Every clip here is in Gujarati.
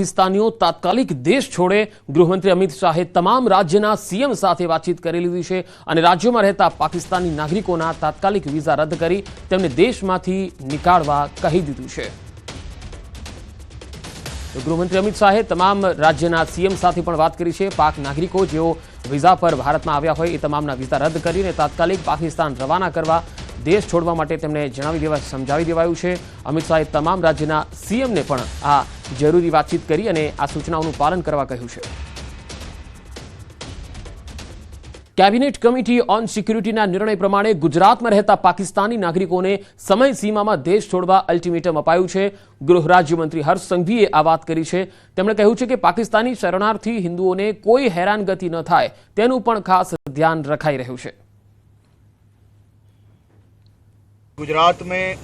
પાકિસ્તાનીઓ તાત્કાલિક દેશ છોડે ગૃહમંત્રી અમિત શાહે તમામ રાજ્યના સીએમ સાથે વાતચીત કરી લીધી છે અને રાજ્યોમાં રહેતા પાકિસ્તાની નાગરિકોના તાત્કાલિક વિઝા રદ કરી તેમને દેશમાંથી નીકાળવા કહી દીધું છે. ગૃહમંત્રી અમિત શાહે તમામ રાજ્યના સીએમ સાથે પણ વાત કરી છે. પાક નાગરિકો જેઓ વિઝા પર ભારતમાં આવ્યા હોય એ તમામના વિઝા રદ કરીને તાત્કાલિક પાકિસ્તાન રવાના કરવા, દેશ છોડવા માટે તેમને જણાવી દેવા, સમજાવી દેવાયું છે. અમિત શાહે તમામ રાજ્યના સીએમને પણ આ જરૂરી વાતચીત કરી અને આ સૂચનાઓનું પાલન કરવા કહ્યું છે. કેબિનેટ કમિટી ઓન સિક્યુરિટીના નિર્ણય પ્રમાણે ગુજરાતમાં રહેતા પાકિસ્તાની નાગરિકોને સમય સીમામાં દેશ છોડવા અલ્ટિમેટમ અપાયું છે. ગૃહ રાજ્યમંત્રી હર્ષ સંઘવીએ આ વાત કરી છે. તેમણે કહ્યું છે કે પાકિસ્તાની શરણાર્થી હિન્દુઓને કોઈ હેરાનગતિ ન થાય, તેનું પણ ખાસ ધ્યાન રખાઈ રહ્યું છે. ગુજરાત મેં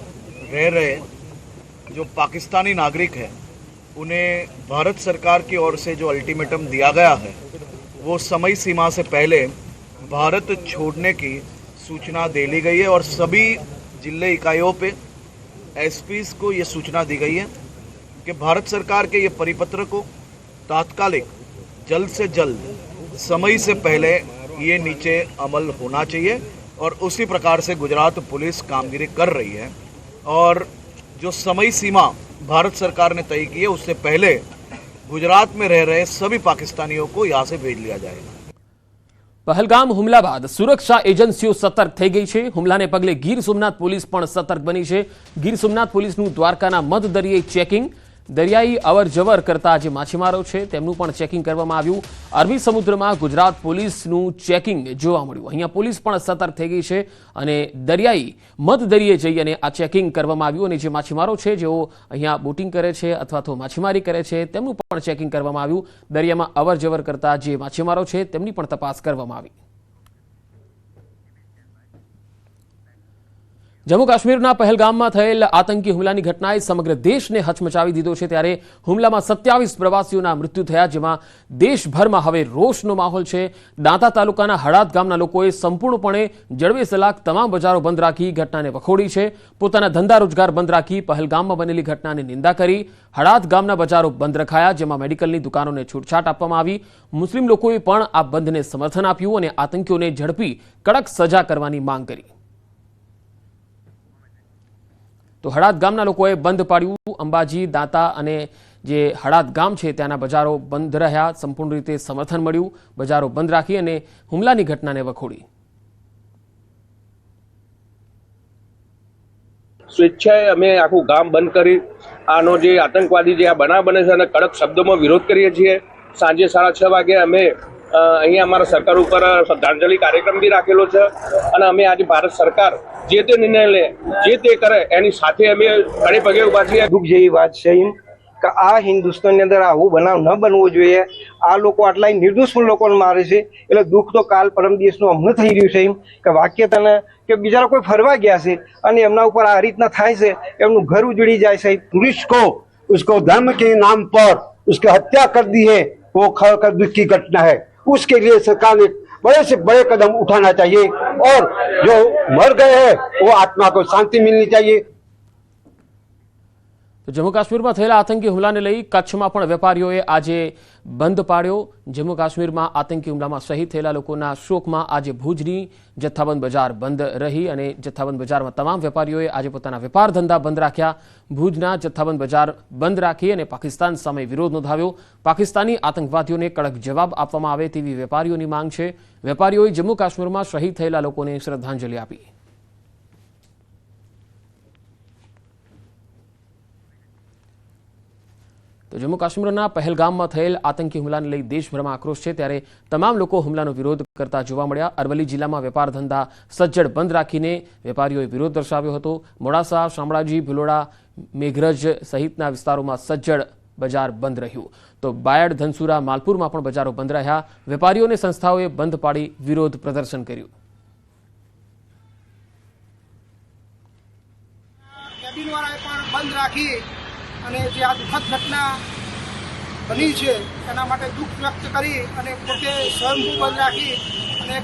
રહે રહે જો પાકિસ્તાની નાગરિક હૈ उन्हें भारत सरकार की ओर से जो अल्टीमेटम दिया गया है, वो समय सीमा से पहले भारत छोड़ने की सूचना दे ली गई है और सभी ज़िले इकाइयों पे एसपीज को ये सूचना दी गई है कि भारत सरकार के ये परिपत्र को तात्कालिक, जल्द से जल्द, समय से पहले ये नीचे अमल होना चाहिए और उसी प्रकार से गुजरात पुलिस कामगिरी कर रही है। और जो समय सीमा भारत सरकार ने तय की है उससे पहले गुजरात में रह रहे सभी पाकिस्तानियों को यहाँ से भेज लिया जाएगा પહલગામ હુમલા બાદ સુરક્ષા એજન્સીઓ સતર્ક થઈ ગઈ છે હુમલાને પગલે ગીર સોમનાથ પોલીસ પણ સતર્ક બની છે ગીર સોમનાથ પોલીસનું દ્વારકાના મધ દરિયે ચેકિંગ દરિયાઈ અવર જવર કરતા જે માછીમારો છે, તેમનું પણ ચેકિંગ કરવામાં આવ્યું. અરબી સમુદ્રમાં ગુજરાત પોલીસનું ચેકિંગ જોવા મળ્યું. અહીંયા પોલીસ પણ સતર્ક થઈ ગઈ છે અને દરિયાઈ મધ દરિયે જઈ અને આ ચેકિંગ કરવામાં આવ્યું અને જે માછીમારો છે, જેઓ અહીંયા બોટિંગ કરે છે અથવા તો માછીમારી કરે છે, તેમનું પણ ચેકિંગ કરવામાં આવ્યું. દરિયામાં અવર જવર કરતા જે માછીમારો છે, તેમની પણ તપાસ કરવામાં આવી. જમ્મુ કાશ્મીરના પહેલગામમાં થયેલ આતંકી હુમલાની ઘટનાએ સમગ્ર દેશને હચમચાવી દીધો છે ત્યારે હુમલામાં સત્યાવીસ પ્રવાસીઓના મૃત્યુ થયા, જેમાં દેશભરમાં હવે રોષનો માહોલ છે. દાંતા તાલુકાના હળાદ ગામના લોકોએ સંપૂર્ણપણે જડબે સલાક તમામ બજારો બંધ રાખી ઘટનાને વખોડી છે. પોતાના ધંધા રોજગાર બંધ રાખી પહેલગામમાં બનેલી ઘટનાની નિંદા કરી. હળાદ ગામના બજારો બંધ રખાયા, જેમાં મેડિકલની દુકાનોને છૂટછાટ આપવામાં આવી. મુસ્લિમ લોકોએ પણ આ બંધને સમર્થન આપ્યું અને આતંકીઓને ઝડપી કડક સજા કરવાની માંગ કરી. તો હળાદ ગામના લોકોએ બંધ પાડ્યું. અંબાજી, દાંતા અને જે હળાદ ગામ છે ત્યાંના બજારો બંધ રહ્યા. સંપૂર્ણ રીતે સમર્થન મળ્યું. બજારો બંધ રાખી અને હુમલાની ઘટનાને વખોડી. સ્વેચ્છાએ અમે આખું ગામ બંધ કરી, આનો જે આતંકવાદી જે આ બનાવ બને છે અને કડક શબ્દોમાં વિરોધ કરીએ છીએ. સાંજે સાડા છ વાગે અમે અહીંયા અમારા સરકાર ઉપર શ્રદ્ધાંજલિ કાર્યક્રમ બી રાખેલો છે અને અમે આજે ભારત સરકાર જે તે નિર્ણય લે જે તે કરે એની સાથે અમે ઘણી પગે ઊભા છીએ. દુઃખ જેવી વાત છે એમ કે આ હિન્દુસ્તાનની અંદર આવું બનાવ ન બનવો જોઈએ. આ લોકો આટલા નિર્દોષ લોકોને મારે છે. એટલે દુઃખ તો કાલ પરમ દિવસનું અમને થઈ રહ્યું છે એમ કે વાક્ય તને કે બીજા કોઈ ફરવા ગયા છે અને એમના ઉપર આ રીતના થાય છે એમનું ઘર ઉજળી જાય છે. પુરુષ કો ઉસકો ધર્મ કે નામ પર ઉસકે હત્યા કર દી હે વો ખર દુઃખ દુઃખી ઘટના હૈ. उसके लिए सरकार ने बड़े से बड़े कदम उठाना चाहिए और जो मर गए हैं वो आत्मा को शांति मिलनी चाहिए તો જમ્મુ કાશ્મીરમાં થયેલા આતંકી હુમલાને લઈ કચ્છમાં પણ વેપારીઓએ આજે બંધ પાડ્યો. જમ્મુ કાશ્મીરમાં આતંકી હુમલામાં શહીદ થયેલા લોકોના શોકમાં આજે ભુજની જથ્થાબંધ બજાર બંધ રહી અને જથ્થાબંધ બજારમાં તમામ વેપારીઓએ આજે પોતાના વેપાર ધંધા બંધ રાખ્યા. ભુજના જથ્થાબંધ બજાર બંધ રાખી અને પાકિસ્તાન સામે વિરોધ નોંધાવ્યો. પાકિસ્તાની આતંકવાદીઓને કડક જવાબ આપવામાં આવે તેવી વેપારીઓની માંગ છે. વેપારીઓએ જમ્મુ કાશ્મીરમાં શહીદ થયેલા લોકોને શ્રદ્ધાંજલિ આપી. તો જમ્મુ કાશ્મીરના પહેલગામમાં થયેલ આતંકી હુમલાને લઈ દેશભરમાં આક્રોશ છે, ત્યારે તમામ લોકો હુમલાનો વિરોધ કરતા જોવા મળ્યા. અરવલ્લી જિલ્લામાં વેપાર ધંધા સજ્જડ બંધ રાખીને વેપારીઓએ વિરોધ દર્શાવ્યો હતો. મોડાસા, શામળાજી, ભિલોડા, મેઘરજ સહિતના વિસ્તારોમાં સજ્જડ બજાર બંધ રહ્યું. તો બાયડ, ધનસુરા, માલપુરમાં પણ બજારો બંધ રહ્યા. વેપારીઓ અને સંસ્થાઓએ બંધ પાડી વિરોધ પ્રદર્શન કર્યું. બંધ રાખી અને જે આ દુઃખદ ઘટના બની છે, એના માટે દુઃખ વ્યક્ત કરી અને પોતે સ્વયંભૂ બંધ રાખી અને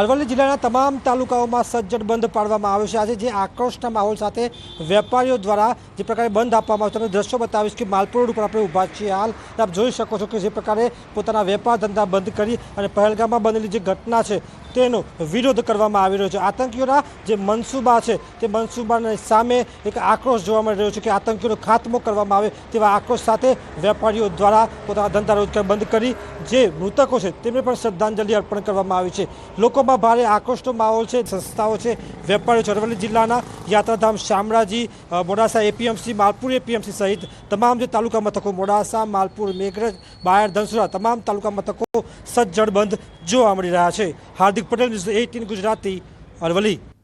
અરવલ્લી જિલ્લાના તમામ તાલુકાઓમાં સજ્જડ બંધ પાડવામાં આવ્યો છે. આજે જે આક્રોશના માહોલ સાથે વેપારીઓ દ્વારા જે પ્રકારે બંધ આપવામાં આવ્યો તમે દ્રશ્યો બતાવીશ કે માલપુર ઉપર આપણે ઊભા છીએ. હાલ આપ જોઈ શકો છો કે જે પ્રકારે પોતાના વેપાર ધંધા બંધ કરી અને પહેલગામમાં બનેલી જે ઘટના છે, તેનો વિરોધ કરવામાં આવી રહ્યો છે. આતંકીઓના જે મનસૂબા છે, તે મનસૂબાની સામે એક આક્રોશ જોવા મળી રહ્યો છે કે આતંકીઓનો ખાત્મો કરવામાં આવે તેવા આક્રોશ સાથે વેપારીઓ દ્વારા પોતાના ધંધા રોજગાર બંધ કરી જે મૃતકો છે, તેમને પણ શ્રદ્ધાંજલિ અર્પણ કરવામાં આવી છે. લોકોમાં ભારે આક્રોશનો માહોલ છે, સંસ્થાઓ છે, વેપારીઓ છે. અરવલ્લી જિલ્લાના યાત્રાધામ શામળાજી મોડાસા એપીએમસી, માલપુર એપીએમસી સહિત તમામ જે તાલુકા મથકો, મોડાસા, માલપુર, મેઘરજ બાયર ધનસુરા, તમામ તાલુકા મથકો સજ્જડ બંધ જોવા મળી રહ્યા છે. Hardik Patel news eighteen Gujarati, Aravalli.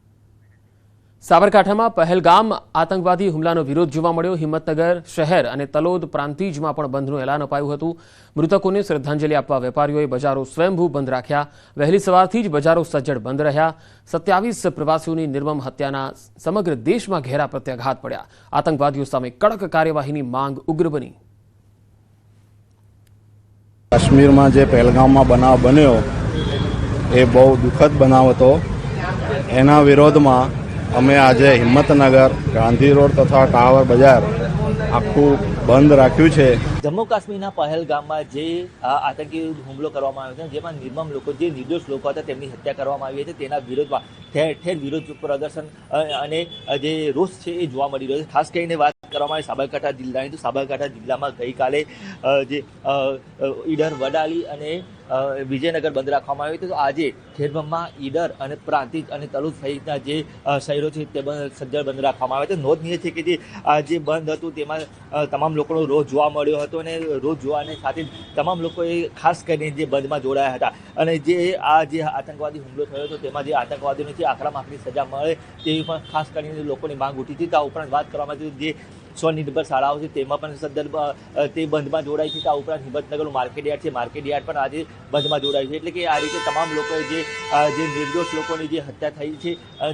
સાબરકાંઠામાં પહેલગામ આતંકવાદી હુમલાનો વિરોધ જોવા મળ્યો. હિંમતનગર શહેર અને તલોદ પ્રાંતિજમાં પણ બંધનું એલાન અપાયું હતું. મૃતકોને શ્રદ્ધાંજલિ આપવા વેપારીઓએ બજારો સ્વયંભૂ બંધ રાખ્યા. વહેલી સવારથી જ બજારો સજ્જડ બંધ રહ્યા. સત્યાવીસ પ્રવાસીઓની નિર્મમ હત્યાના સમગ્ર દેશમાં ઘેરા પ્રત્યાઘાત પડ્યા. આતંકવાદીઓ સામે કડક કાર્યવાહીની માંગ ઉગ્ર બની. કાશ્મીરમાં જે પહેલગામમાં બનાવ બન્યો, એ બહુ દુઃખદ બનાવ હતો. એના વિરોધમાં અમે આજે હિંમતનગર, ગાંધી રોડ તથા ટાવર બજાર આખું બંધ રાખ્યું છે. જમ્મુ કાશ્મીરના પહેલગામમાં જે આતંકી હુમલો કરવામાં આવ્યો છે, જેમાં નિર્મમ લોકો, જે નિર્દોષ લોકો હતા, તેમની હત્યા કરવામાં આવી હતી. તેના વિરોધમાં ઠેર ઠેર વિરોધ પ્રદર્શન અને જે રોષ છે એ જોવા મળી રહ્યો છે. ખાસ કરીને વાત કરવામાં આવે સાબરકાંઠા જિલ્લાની, તો સાબરકાંઠા જિલ્લામાં ગઈકાલે જે ઈડર વડાલી અને વિજયનગર બંધ રાખવામાં આવ્યું હતું. તો આજે ખેરબમમાં ઈડર અને પ્રાંતિજ અને તલુજ સહિતના જે શહેરો છે તે બંધ, સજ્જડ બંધ રાખવામાં આવ્યા હતા નોંધનીય છે કે જે, આ જે બંધ હતું તેમાં તમામ લોકોનો રોજ જોવા મળ્યો હતો અને રોજ જોવાની સાથે તમામ લોકોએ ખાસ કરીને જે બંધમાં જોડાયા હતા. અને જે, આ જે આતંકવાદી હુમલો થયો હતો તેમાં જે આતંકવાદીઓને જે આકરી સજા મળે તેવી પણ ખાસ કરીને લોકોની માંગ ઉઠી હતી. આ ઉપરાંત વાત કરવામાં આવી જે સ્વનિર્ભર શાળાઓ છે, તેમાં પણ સદ્દર તે બંધમાં જોડાય છે આ ઉપરાંત હિંમતનગરનું માર્કેટ યાર્ડ છે, માર્કેટ યાર્ડ પણ આજે બંધમાં જોડાયું છે. એટલે કે આ રીતે તમામ લોકોએ જે જે નિર્દોષ લોકોની જે હત્યા થઈ છે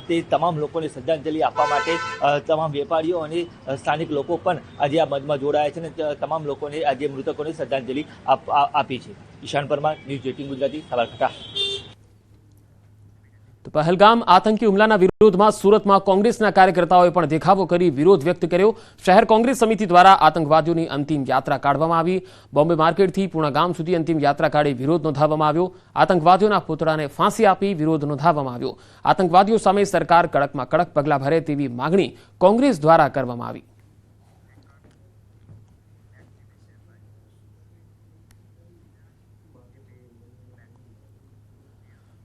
તે તમામ લોકોને શ્રદ્ધાંજલિ આપવા માટે તમામ વેપારીઓ અને સ્થાનિક લોકો પણ આજે આ બંધમાં જોડાયા છે અને તમામ લોકોને આજે મૃતકોને શ્રદ્ધાંજલિ આપી છે. Ishan Parmar, news eighteen Gujarati, Sabarkantha. તો પહેલગામ આતંકી હુમલાના વિરોધમાં સુરતમાં કોંગ્રેસના કાર્યકર્તાઓએ પણ દેખાવો કરી વિરોધ વ્યક્ત કર્યો. શહેર કોંગ્રેસ સમિતિ દ્વારા આતંકવાદીઓની અંતિમ યાત્રા કાઢવામાં આવી. બોમ્બે માર્કેટથી પૂર્ણા ગામ સુધી અંતિમ યાત્રા કાઢી વિરોધ નોંધાવવામાં આવ્યો. આતંકવાદીઓના પુતળાને ફાંસી આપી વિરોધ નોંધાવવામાં આવ્યો. આતંકવાદીઓ સામે સરકાર કડકમાં કડક પગલાં ભરે તેવી માગણી કોંગ્રેસ દ્વારા કરવામાં આવી.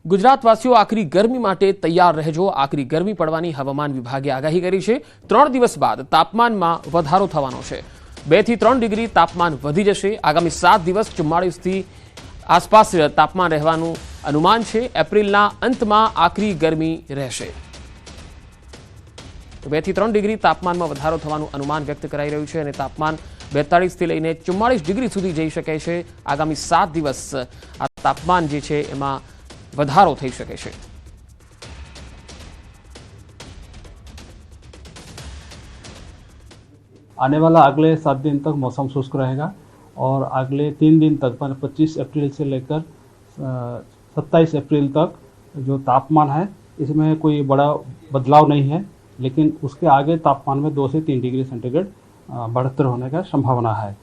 ગુજરાતવાસીઓ આખરી ગરમી માટે તૈયાર રહેજો. આખરી ગરમી પડવાની હવામાન વિભાગે આગાહી કરી છે. ત્રણ દિવસ બાદ તાપમાનમાં વધારો થવાનો છે. બેથી ત્રણ ડિગ્રી તાપમાન વધી જશે. આગામી સાત દિવસ ચુમ્માળીસથી આસપાસ તાપમાન રહેવાનું અનુમાન છે. એપ્રિલના અંતમાં આખરી ગરમી રહેશે. બેથી ત્રણ ડિગ્રી તાપમાનમાં વધારો થવાનું અનુમાન વ્યક્ત કરાઈ રહ્યું છે અને તાપમાન બેતાળીસથી લઈને ચુમ્માળીસ ડિગ્રી સુધી જઈ શકે છે. આગામી સાત દિવસ આ તાપમાન જે છે એમાં વધારો થઈ શકે છે आने वाला अगले सात दिन तक मौसम शुष्क रहेगा और अगले तीन दिन तक मतलब पच्चीस अप्रैल से लेकर सत्ताईस अप्रैल तक जो तापमान है इसमें कोई बड़ा बदलाव नहीं है लेकिन उसके आगे तापमान में दो से तीन डिग्री सेंटीग्रेड अ, बढ़ोत्तर होने का संभावना है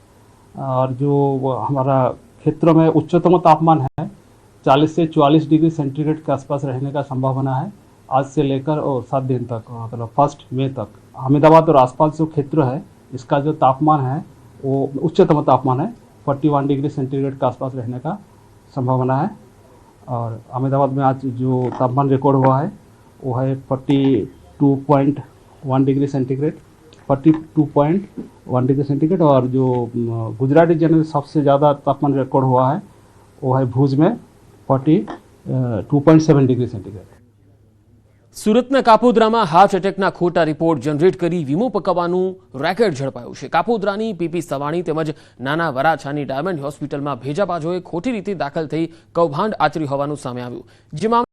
और जो वो हमारा क्षेत्रों में उच्चतम तापमान है 40 से 44 डिग्री सेंटीग्रेड के आसपास रहने का संभावना है। आज से लेकर और सात दिन तक मतलब फ़र्स्ट मई तक। अहमदाबाद और आसपास जो क्षेत्र है, इसका जो तापमान है, वो उच्चतम तापमान है 41 डिग्री सेंटीग्रेड के आसपास रहने का संभावना है। और अहमदाबाद में आज जो तापमान रिकॉर्ड हुआ है, वो है 42.1 डिग्री सेंटीग्रेड 42.1 डिग्री सेंटीग्रेड। और जो गुजरात में सबसे ज़्यादा तापमान रिकॉर्ड हुआ है, वो है भुज में। Forty two point seven degree centigrade સુરતના કાપોદ્રામાં હાર્ટ એટેકના ખોટા રિપોર્ટ જનરેટ કરી વીમો પકવવાનું રેકેટ ઝડપાયું છે. કાપોદ્રાની પીપી સવાણી તેમજ નાના વરાછાની ડાયમંડ હોસ્પિટલમાં ભેજા ભેજાબાજોએ ખોટી રીતે દાખલ થઈ કૌભાંડ આચરી હોવાનું સામે આવ્યું. જેમાં